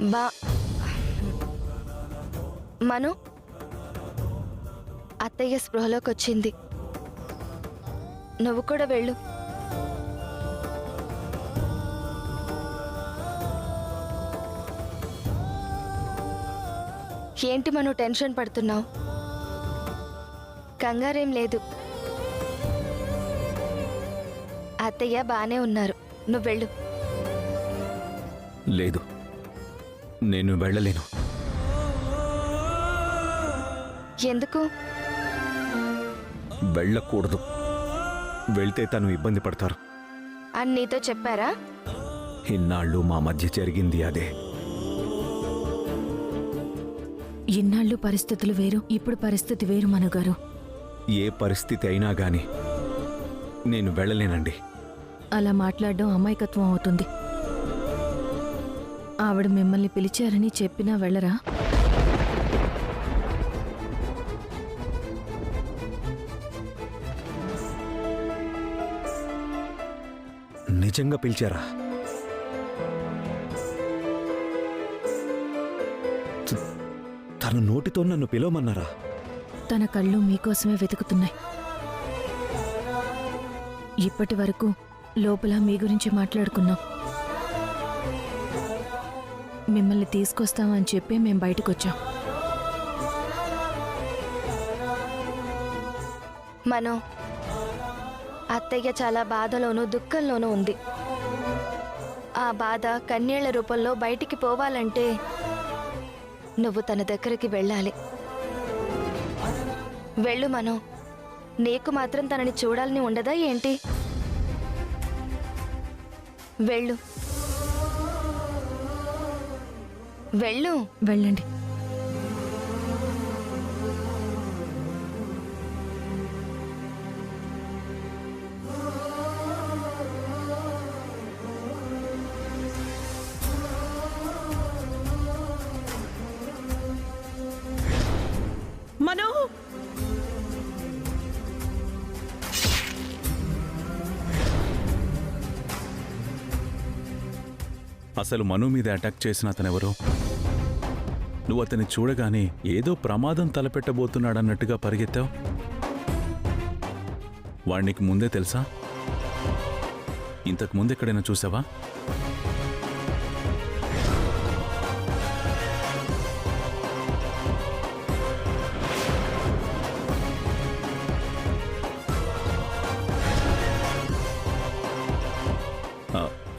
బా. మను అత్తయ్య స్పృహలోకి వచ్చింది నువ్వు కూడా వెళ్ళు. ఏంటి మను టెన్షన్ పడుతున్నావు? కంగారేం లేదు. అత్తయ్య బానే ఉన్నారు. నువ్వు వెళ్ళు. లేదు. నేను వెళ్ళలేను. ఎందుకు? వెళ్ళకూడదు. వెళ్తే తను ఇబ్బంది పడతారు. అని నీతో చెప్పారా? ఇన్నాళ్ళు మా మధ్య జరిగింది అదే. ఇన్నాళ్ళు పరిస్థితులు వేరు ఇప్పుడు పరిస్థితి వేరు మనగారు. ఏ పరిస్థితి అయినా గాని నేను వెళ్ళలేనండి. అలా మాట్లాడడం అమాయకత్వం అవుతుంది. ఆవిడ మిమ్మల్ని పిలిచారని చెప్పినా వెళ్ళరా? నిజంగా పిలిచారా? తన నోటితో నన్ను పిలవమన్నారా? తన కళ్ళు మీకోసమే వెతుకుతున్నాయి. ఇప్పటి వరకు లోపల మీ గురించి మాట్లాడుకున్నాం. మిమ్మల్ని తీసుకొస్తామని చెప్పి మేం బయటకొచ్చాం. మనం అత్తయ్య చాలా బాధలోనూ దుఃఖంలోనూ ఉంది. ఆ బాధ కన్నీళ్ళ రూపంలో బయటికి పోవాలంటే నువ్వు తన దగ్గరికి వెళ్ళాలి. వెళ్ళు మనో నీకు మాత్రం తనని చూడాలని ఉండదా ఏంటి? వెళ్ళు. వెళ్ళు. వెళ్ళండి. మనో! అసలు మను మీద అటాక్ చేసిన అతనెవరు? నువ్వు అతన్ని చూడగానే ఏదో ప్రమాదం తలపెట్టబోతున్నాడన్నట్టుగా పరిగెత్తావు? వాడికి ముందే తెలుసా? ఇంతకు ముందు ఎక్కడైనా చూసావా?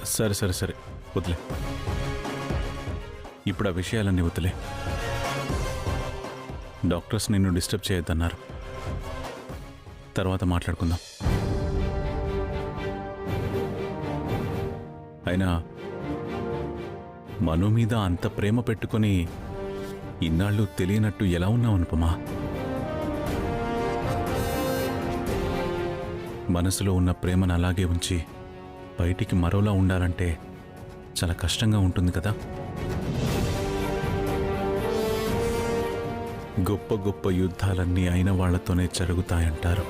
సరే సరే సరే. వదిలే. ఇప్పుడు ఆ విషయాలన్నీ వదిలే. డాక్టర్స్ నిన్ను డిస్టర్బ్ చేయొద్దన్నారు. తర్వాత మాట్లాడుకుందాం. అయినా మను మీద అంత ప్రేమ పెట్టుకొని ఇన్నాళ్ళు తెలియనట్టు ఎలా ఉన్నావు అనుపమా? మనసులో ఉన్న ప్రేమను అలాగే ఉంచి బయటికి మరోలా ఉండాలంటే చాలా కష్టంగా ఉంటుంది కదా? గొప్ప గొప్ప యుద్ధాలన్నీ అయిన వాళ్ళతోనే జరుగుతాయంటారు.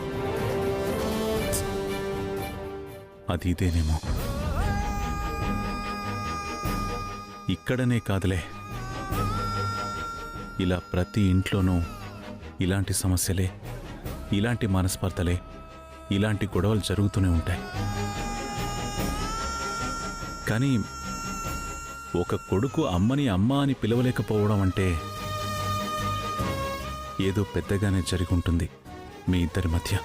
అది ఇదేనేమో. ఇక్కడనే కాదులే. ఇలా ప్రతి ఇంట్లోనూ ఇలాంటి సమస్యలే ఇలాంటి మనస్పర్ధలే ఇలాంటి గొడవలు జరుగుతూనే ఉంటాయి. కానీ ఒక కొడుకు అమ్మని అమ్మ అని పిలవలేకపోవడం అంటే ఏదో పెద్దగానే జరిగింటుంది మీ ఇద్దరి మధ్య.